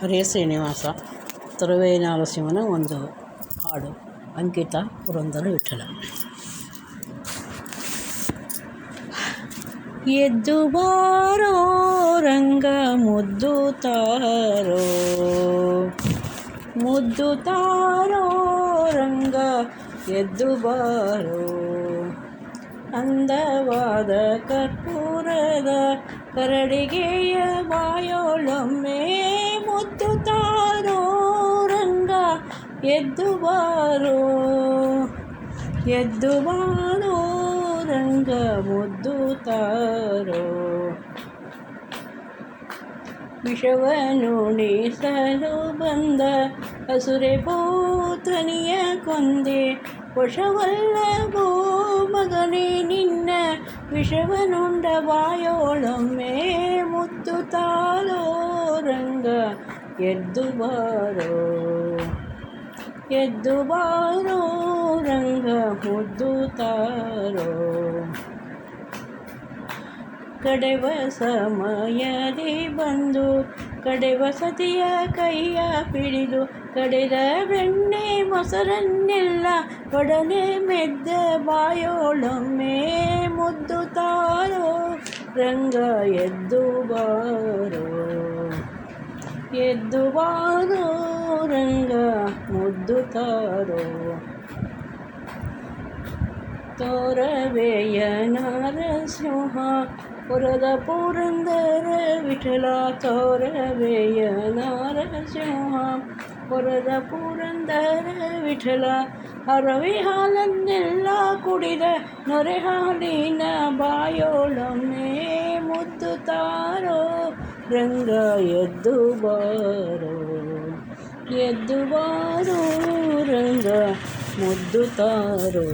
ಹರೇ ಶ್ರೀನಿವಾಸ ತುರುವೇ ನರಸಿಂಹನ ಒಂದು ಹಾಡು ಅಂಕಿತ ಪುರಂದರ ವಿಠಲ ಎದ್ದು ಬಾರೋ ರಂಗ ಮುದ್ದು ತಾರೋ ಮುದ್ದು ತಾರೋ ರಂಗ ಎದ್ದು ಬಾರೋ ಅಂದವಾದ ಕರ್ಪೂರದ ಕರಡಿಗೆಯ ಬಾಯೋಳೊಮ್ಮೆ ಎದ್ದು ಬಾರೋ ಎದ್ದು ಬಾರೋ ರಂಗ ಮುದ್ದು ತಾರೋ ವಿಷವನುಣಿಸಲು ಬಂದ ಹಸುರೆ ಪೂತನಿಯ ಕೊಂದೆ, ವಶವಲ್ಲವೋ ಮಗನೇ, ನಿನ್ನ ವಿಷವನುಂಡ ಬಾಯೋಳೊಮ್ಮೆ ಮುದ್ದು ತಾರೋ ರಂಗ ಎದ್ದು ಬಾರೋ ಎದ್ದು ಬಾರೋ, ರಂಗ ಮುದ್ದು ತಾರೋ. ಕಡೆವ ಸಮಯದಿ ಬಂದು, ಕಡೆವ ಸತಿಯ ಕೈಯ ಪಿಡಿದು, ಕಡೆದ ಬೆಣ್ಣೆ ಮೊಸರನ್ನೆಲ್ಲ ಒಡನೆ ಮೆದ್ದ ಬಾಯೋಳೊಮ್ಮೆ ಮುದ್ದು ತಾರೋ. ರಂಗ ಎದ್ದು ಬಾರೋ ಎದ್ದು ಬಾರೋ. ರಂಗ ಮುದ್ದು ತಾರೋ ತೋರವೆಯ ನರಸಿಂಹ ಪುರದ ಪುರಂದರ ವಿಠಲ ತೋರವೆಯ ನರಸಿಂಹ ಪುರದ ಪುರಂದರ ವಿಠಲ ಹರವಿ ಹಾಲನ್ನೆಲ್ಲ ಕುಡಿದ ನೊರೆ ಹಾಲಿನ ಬಾಯೋಳೊಮ್ಮೆ ಮುದ್ದು ತಾರೋ ರಂಗ ಎದ್ದು ಬಾರೋ ఎద్దువారు రంగ మొద్దుతారు